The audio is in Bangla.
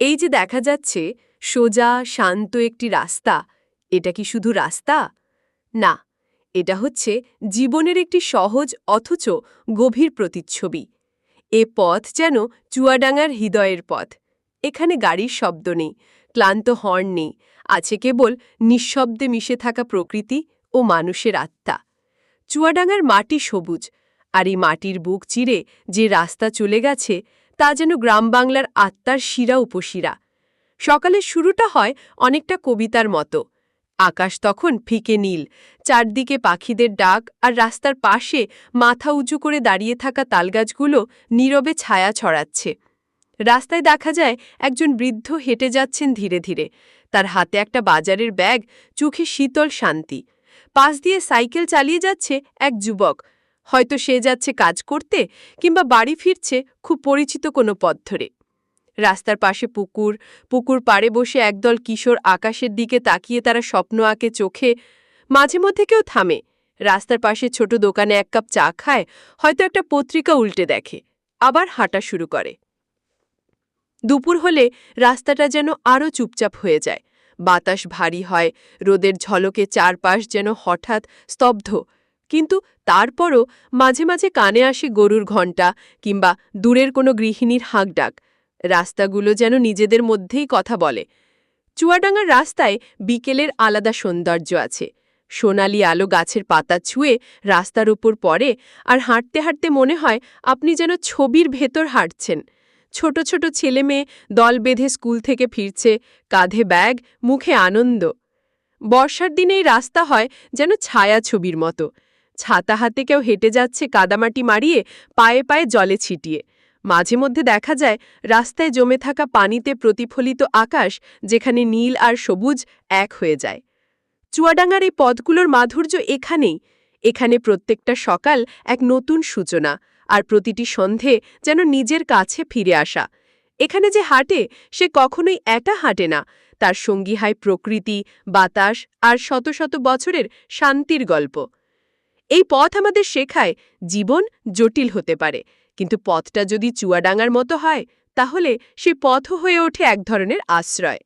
এই যে দেখা যাচ্ছে সোজা, শান্ত একটি রাস্তা, এটা কি শুধু রাস্তা? না, এটা হচ্ছে জীবনের একটি সহজ অথচ গভীর প্রতিচ্ছবি। এ পথ যেন চুয়াডাঙ্গার হৃদয়ের পথ। এখানে গাড়ির শব্দ নেই, ক্লান্ত হর্ন নেই, আছে কেবল নিঃশব্দে মিশে থাকা প্রকৃতি ও মানুষের আত্মা। চুয়াডাঙ্গার মাটি সবুজ, আর এই মাটির বুক চিরে যে রাস্তা চলে গেছে তা যেন গ্রাম বাংলার আত্মার শিরা উপশিরা। সকালের শুরুটা হয় অনেকটা কবিতার মতো। আকাশ তখন ফিকে নীল, চারদিকে পাখিদের ডাক আর রাস্তার পাশে মাথা উঁচু করে দাঁড়িয়ে থাকা তালগাছগুলো নীরবে ছায়া ছড়াচ্ছে। রাস্তায় দেখা যায় একজন বৃদ্ধ হেঁটে যাচ্ছেন ধীরে ধীরে। তার হাতে একটা বাজারের ব্যাগ, চোখে শীতল শান্তি। পাশ দিয়ে সাইকেল চালিয়ে যাচ্ছে এক যুবক। হয়তো সে যাচ্ছে কাজ করতে কিংবা বাড়ি ফিরছে খুব পরিচিত কোনো পথ ধরে। রাস্তার পাশে পুকুর পুকুর পাড়ে বসে একদল কিশোর আকাশের দিকে তাকিয়ে তারা স্বপ্ন আঁকে চোখে, মাঝে মধ্যে কেউ থামে। রাস্তার পাশে ছোট দোকানে এক কাপ চা খায়, হয়তো একটা পত্রিকা উল্টে দেখে, আবার হাঁটা শুরু করে। দুপুর হলে রাস্তাটা যেন আরও চুপচাপ হয়ে যায়। বাতাস ভারী হয়, রোদের ঝলকে চারপাশ যেন হঠাৎ স্তব্ধ। কিন্তু তারপরও মাঝে মাঝে কানে আসে গরুর ঘণ্টা কিংবা দূরের কোনো গৃহিণীর হাঁক ডাক রাস্তাগুলো যেন নিজেদের মধ্যেই কথা বলে। চুয়াডাঙ্গার রাস্তায় বিকেলের আলাদা সৌন্দর্য আছে। সোনালি আলো গাছের পাতা ছুঁয়ে রাস্তার উপর পড়ে আর হাঁটতে হাঁটতে মনে হয় আপনি যেন ছবির ভেতর হাঁটছেন। ছোট ছোট ছেলে মেয়ে দল বেঁধে স্কুল থেকে ফিরছে, কাঁধে ব্যাগ, মুখে আনন্দ। বর্ষার দিনেই রাস্তা হয় যেন ছায়া ছবির মতো। ছাতা হাতে কেউ হেঁটে যাচ্ছে কাদামাটি মারিয়ে পায়ে পায়ে জলে ছিটিয়ে। মাঝে মধ্যে দেখা যায়, রাস্তায় জমে থাকা পানিতে প্রতিফলিত আকাশ যেখানে নীল আর সবুজ এক হয়ে যায়। চুয়াডাঙ্গার এই পদগুলোর মাধুর্য এখানেই। এখানে প্রত্যেকটা সকাল এক নতুন সূচনা আর প্রতিটি সন্ধে যেন নিজের কাছে ফিরে আসা। এখানে যে হাঁটে, সে কখনোই একা হাঁটে না। তার সঙ্গী হয় প্রকৃতি, বাতাস আর শত শত বছরের শান্তির গল্প। এই পথ আমাদের শেখায় জীবন জটিল হতে পারে। কিন্তু পথটা যদি চুয়াডাঙ্গার মতো হয়, তাহলে সে পথও হয়ে ওঠে এক ধরনের আশ্রয়।